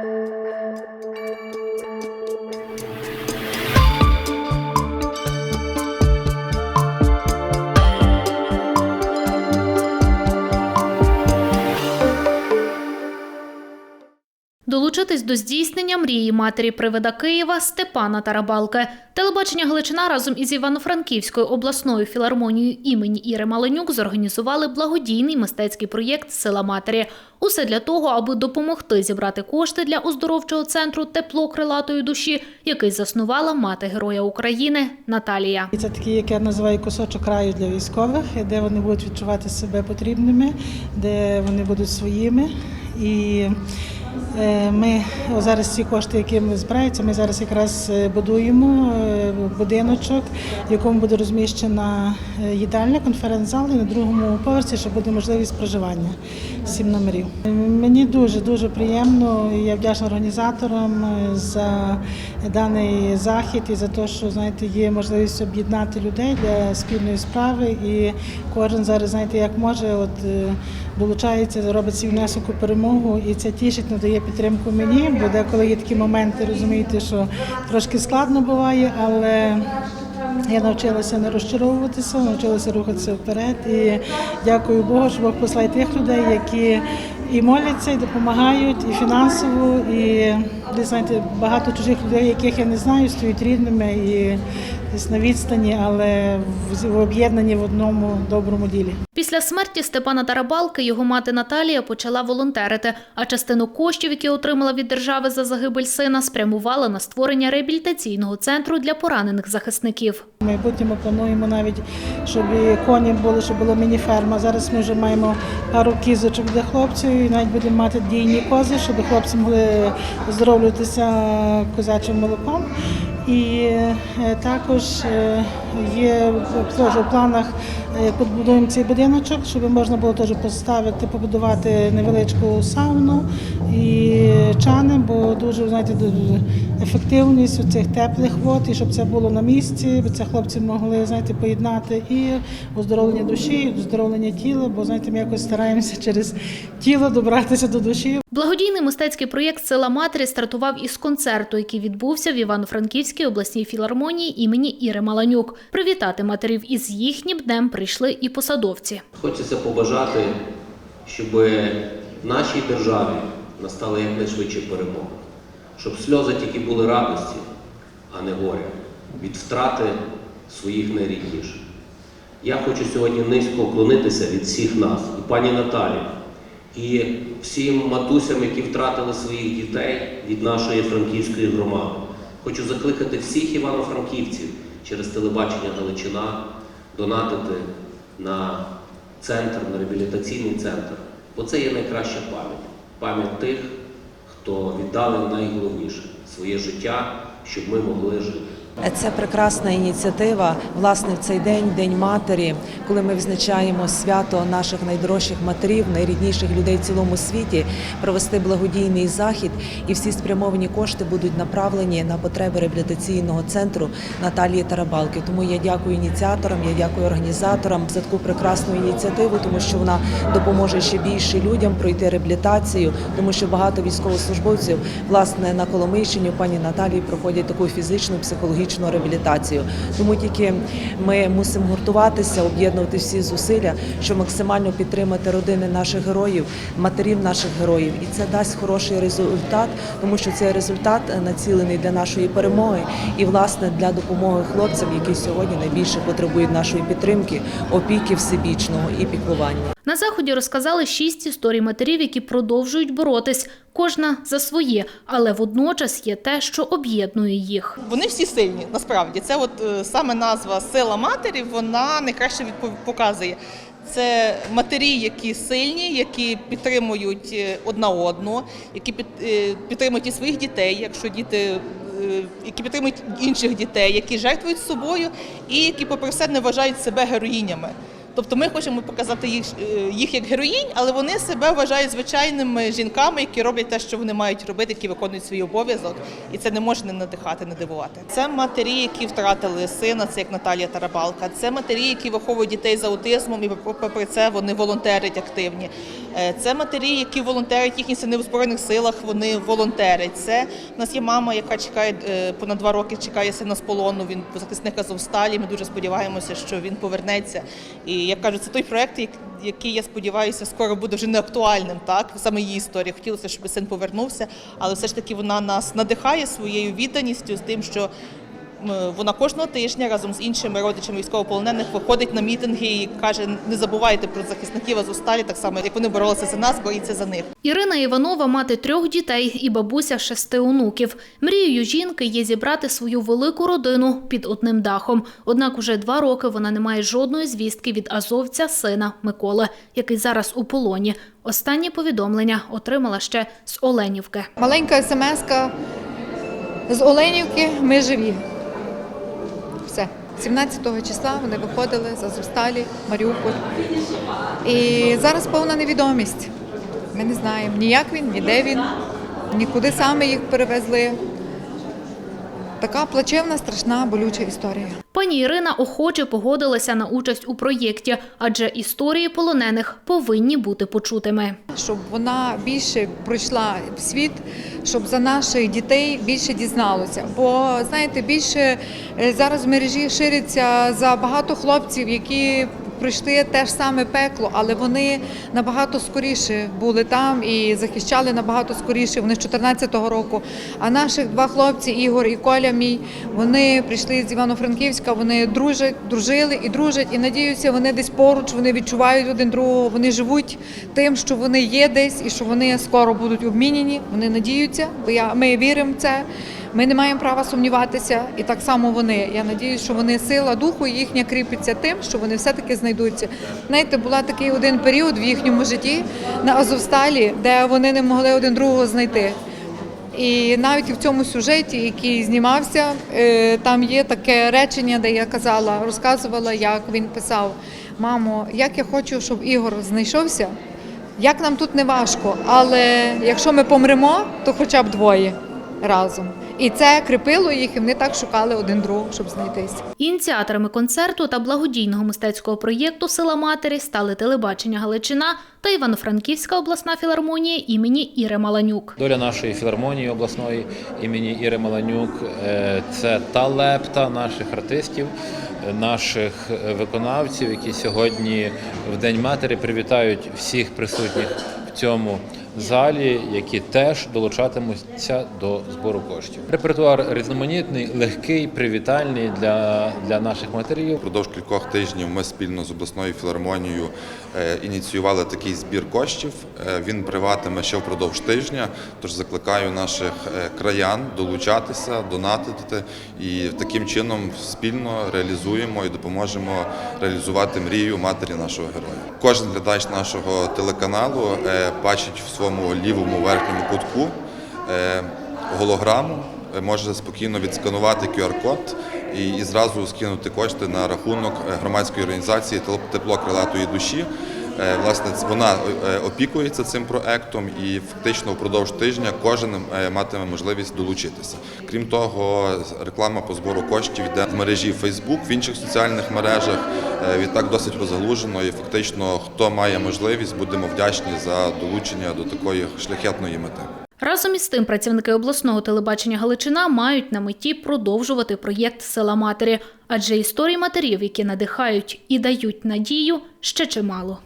Música Долучитись до здійснення мрії матері привида Києва Степана Тарабалки. Телебачення Галичина разом із Івано-Франківською обласною філармонією імені Іри Маленюк зорганізували благодійний мистецький проєкт Сила матері. Усе для того, аби допомогти зібрати кошти для оздоровчого центру тепло крилатої душі, який заснувала мати Героя України Наталія. Це такий, як я називаю кусочок краю для військових, де вони будуть відчувати себе потрібними, де вони будуть своїми. І ми зараз ці кошти, які ми збираються, ми зараз якраз е, будуємо е, будиночок, в якому буде розміщена е, їдальня, конференц-зал і на другому поверсі, ще буде можливість проживання сім номерів. Е, Мені дуже дуже приємно. Я вдячна організаторам е, за даний захід і за те, що знаєте, є можливість об'єднати людей для спільної справи. І кожен зараз, знаєте, як може, от е, долучається, робить свій внесок у перемогу, і це тішить, надає підтримку мені. Бо деколи є такі моменти, розумієте, що трошки складно буває, але. Я навчилася не розчаровуватися, навчилася рухатися вперед. І дякую Богу, що Бог послає тих людей, які і моляться, і допомагають, і фінансово, і десь знаєте, багато чужих людей, яких я не знаю, стають рідними і десь на відстані, але в, об'єднані в одному доброму ділі. Після смерті Степана Тарабалки його мати Наталія почала волонтерити, а частину коштів, які отримала від держави за загибель сина, спрямувала на створення реабілітаційного центру для поранених захисників. В майбутньому плануємо навіть, щоб і коні були, щоб була міні-ферма. Зараз ми вже маємо пару кізочок для хлопців і навіть будемо мати дійні кози, щоб хлопці могли оздоровлюватися козячим молоком. І е, також е, є теж у планах як побудуємо цей будиночок, щоб можна було теж поставити, побудувати невеличку сауну і чани, бо дуже знаєте, ефективність у цих теплих вод, і щоб це було на місці, бо це хлопці могли знаєте, поєднати і оздоровлення душі, і оздоровлення тіла, бо знаєте, ми якось стараємося через тіло добратися до душі. Благодійний мистецький проєкт Сила матері стартував із концерту, який відбувся в Івано-Франківській обласній філармонії імені Іри Маланюк. Привітати матерів із їхнім днем прийшли і посадовці. Хочеться побажати, щоб в нашій державі настала якнайшвидше перемога, щоб сльози тільки були радості, а не горя, від втрати своїх найрідніших. Я хочу сьогодні низько вклонитися від всіх нас, і пані Наталі, і всім матусям, які втратили своїх дітей від нашої франківської громади. Хочу закликати всіх івано-франківців через телебачення Галичина донатити на центр, на реабілітаційний центр, бо це є найкраща пам'ять. Пам'ять тих, хто віддали найголовніше своє життя, щоб ми могли жити. Це прекрасна ініціатива. Власне, в цей день, День матері, коли ми відзначаємо свято наших найдорожчих матерів, найрідніших людей в цілому світі, провести благодійний захід, і всі спрямовані кошти будуть направлені на потреби реабілітаційного центру Наталії Тарабалки. Тому я дякую ініціаторам, я дякую організаторам за таку прекрасну ініціативу, тому що вона допоможе ще більше людям пройти реабілітацію, тому що багато військовослужбовців власне на Коломийщині пані Наталії проходять таку фізичну психологічну реабілітацію. Тому тільки ми мусимо гуртуватися, об'єднувати всі зусилля, щоб максимально підтримати родини наших героїв, матерів наших героїв, і це дасть хороший результат, тому що цей результат націлений для нашої перемоги і власне для допомоги хлопцям, які сьогодні найбільше потребують нашої підтримки, опіки всебічного і піклування. На заході розказали шість історій матерів, які продовжують боротись, кожна за своє, але водночас є те, що об'єднує їх. Вони всі сильні, насправді. Це от е, саме назва Сила матері, вона найкраще показує. Це матері, які сильні, які підтримують е, одна одну, які е, підтримують і своїх дітей, якщо діти. Які підтримують інших дітей, які жертвують собою і які, попри все, не вважають себе героїнями. Тобто ми хочемо показати їх, е, їх як героїнь, але вони себе вважають звичайними жінками, які роблять те, що вони мають робити, які виконують свій обов'язок, і це не може не надихати, не дивувати. Це матері, які втратили сина, це як Наталія Тарабалка. Це матері, які виховують дітей з аутизмом, і попри це вони волонтерять активні. Е, Це матері, які волонтерять, їхні сини в збройних силах, вони волонтерять. Це в нас є мама, яка чекає е, понад два роки, чекає сина з полону. Він захисник Азовсталі. Ми дуже сподіваємося, що він повернеться. І як кажуть, це той проект, який я сподіваюся, скоро буде вже не актуальним. Так саме її історія. Хотілося, щоб син повернувся, але все ж таки вона нас надихає своєю відданістю з тим, що. Вона кожного тижня разом з іншими родичами військовополонених виходить на мітинги і каже: не забувайте про захисників Азовсталі, так само як вони боролися за нас, боріться за них. Ірина Іванова мати трьох дітей і бабуся шести онуків. Мрією жінки є зібрати свою велику родину під одним дахом. Однак уже два роки вона не має жодної звістки від азовця сина Миколи, який зараз у полоні. Останнє повідомлення отримала ще з Оленівки. Маленька смс з Оленівки ми живі. Все. 17 числа вони виходили з Азовсталі, Маріуполь. І зараз повна невідомість. Ми не знаємо ні як він, ні де він, нікуди саме їх перевезли. Така плачевна, страшна, болюча історія. Пані Ірина охоче погодилася на участь у проєкті, адже історії полонених повинні бути почутими. щоб вона більше пройшла в світ, щоб за наших дітей більше дізналося. Бо знаєте, більше е, зараз в мережі шириться за багато хлопців, які пройшли те ж саме пекло, але вони набагато скоріше були там і захищали набагато скоріше. Вони з 14-го року. А наших два хлопці, Ігор і Коля, мій, вони прийшли з Івано-Франківська. Вони дружать, дружили і дружать. І надіюся, вони десь поруч, вони відчувають один другого. Вони живуть тим, що вони є десь і що вони скоро будуть обмінені. Вони надіються, бо я ми віримо в це. Ми не маємо права сумніватися, і так само вони. Я надіюсь, що вони сила духу їхня кріпиться тим, що вони все-таки знайдуться. Знаєте, була такий один період в їхньому житті на Азовсталі, де вони не могли один другого знайти. І навіть в цьому сюжеті, який знімався, е, там є таке речення, де я казала, розказувала, як він писав: Мамо, як я хочу, щоб Ігор знайшовся, як нам тут не важко, але якщо ми помремо, то хоча б двоє разом. І це кріпило їх, і вони так шукали один другого, щоб знайтися. Ініціаторами концерту та благодійного мистецького проєкту Сила матері стали телебачення Галичина та Івано-Франківська обласна філармонія імені Іри Маланюк. Доля нашої філармонії обласної імені Іри Маланюк е, це та лепта наших артистів, наших виконавців, які сьогодні в День матері привітають всіх присутніх в цьому залі, які теж долучатимуться до збору коштів. Репертуар різноманітний, легкий, привітальний для, для наших матерів. Впродовж кількох тижнів ми спільно з обласною філармонією е, ініціювали такий збір коштів. Е, Він триватиме ще впродовж тижня. Тож закликаю наших е, краян долучатися, донатити і таким чином спільно реалізуємо і допоможемо реалізувати мрію матері нашого героя. Кожен глядач нашого телеканалу бачить в своєму лівому верхньому кутку е, голограму е, може спокійно відсканувати QR-код і, і зразу скинути кошти на рахунок е, громадської організації Тепло крилатої душі. Е, Власне, вона е, опікується цим проектом і фактично впродовж тижня кожен е, матиме можливість долучитися. Крім того, реклама по збору коштів йде в мережі Facebook, в інших соціальних мережах. Відтак досить розгалужено і фактично, хто має можливість, будемо вдячні за долучення до такої шляхетної мети. Разом із тим, працівники обласного телебачення Галичина мають на меті продовжувати проєкт Сила матері, адже історії матерів, які надихають і дають надію, ще чимало.